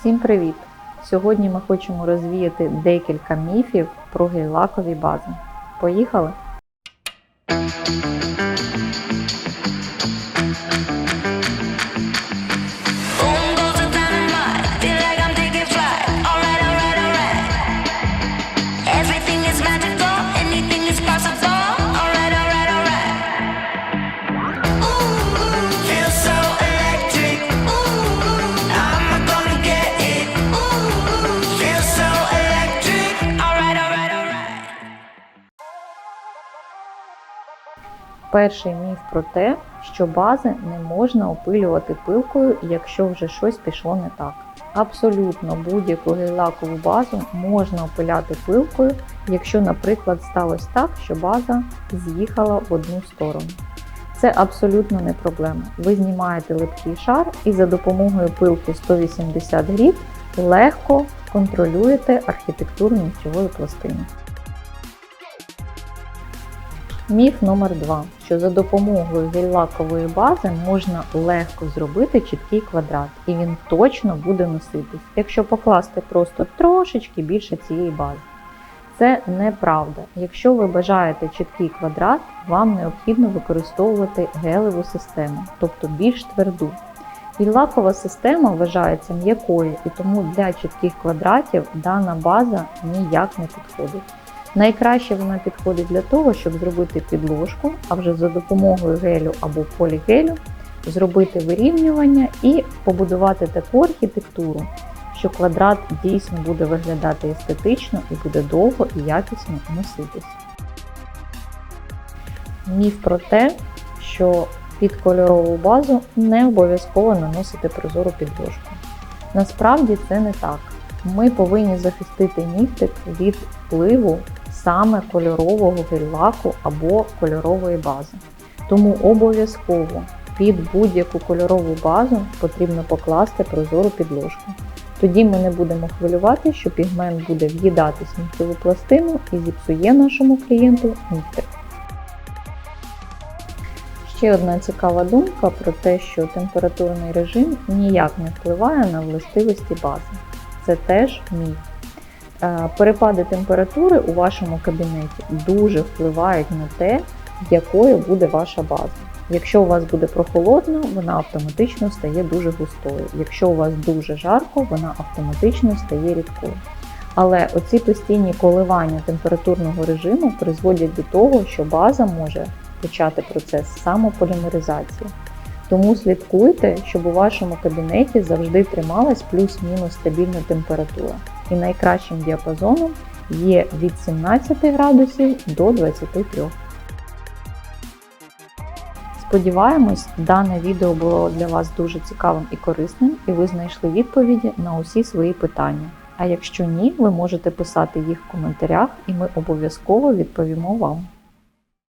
Всім привіт! Сьогодні ми хочемо розвіяти декілька міфів про гель-лакові бази. Поїхали! Перший міф про те, що бази не можна опилювати пилкою, якщо вже щось пішло не так. Абсолютно будь-яку гель-лакову базу можна опиляти пилкою, якщо, наприклад, сталося так, що база з'їхала в одну сторону. Це абсолютно не проблема. Ви знімаєте липкий шар і за допомогою пилки 180 грів легко контролюєте архітектуру нігтєвої пластини. Міф номер 2 що за допомогою гель-лакової бази можна легко зробити чіткий квадрат, і він точно буде носитись, якщо покласти просто трошечки більше цієї бази. Це неправда. Якщо ви бажаєте чіткий квадрат, вам необхідно використовувати гелеву систему, тобто більш тверду. Гель-лакова система вважається м'якою, і тому для чітких квадратів дана база ніяк не підходить. Найкраще вона підходить для того, щоб зробити підложку, а вже за допомогою гелю або полігелю зробити вирівнювання і побудувати таку архітектуру, що квадрат дійсно буде виглядати естетично і буде довго і якісно носитись. Міф про те, що під кольорову базу не обов'язково наносити прозору підложку. Насправді це не так. Ми повинні захистити нігтик від впливу саме кольорового гель-лаку або кольорової бази. Тому обов'язково під будь-яку кольорову базу потрібно покласти прозору підложку. Тоді ми не будемо хвилювати, що пігмент буде в'їдатись в нігтєву пластину і зіпсує нашому клієнту нігтик. Ще одна цікава думка про те, що температурний режим ніяк не впливає на властивості бази. Це теж міф. Е, Перепади температури у вашому кабінеті дуже впливають на те, якою буде ваша база. Якщо у вас буде прохолодно, вона автоматично стає дуже густою. Якщо у вас дуже жарко, вона автоматично стає рідкою. Але оці постійні коливання температурного режиму призводять до того, що база може почати процес самополімеризації. Тому слідкуйте, щоб у вашому кабінеті завжди трималась плюс-мінус стабільна температура. І найкращим діапазоном є від 17 градусів до 23. Сподіваємось, дане відео було для вас дуже цікавим і корисним, і ви знайшли відповіді на усі свої питання. А якщо ні, ви можете писати їх в коментарях, і ми обов'язково відповімо вам.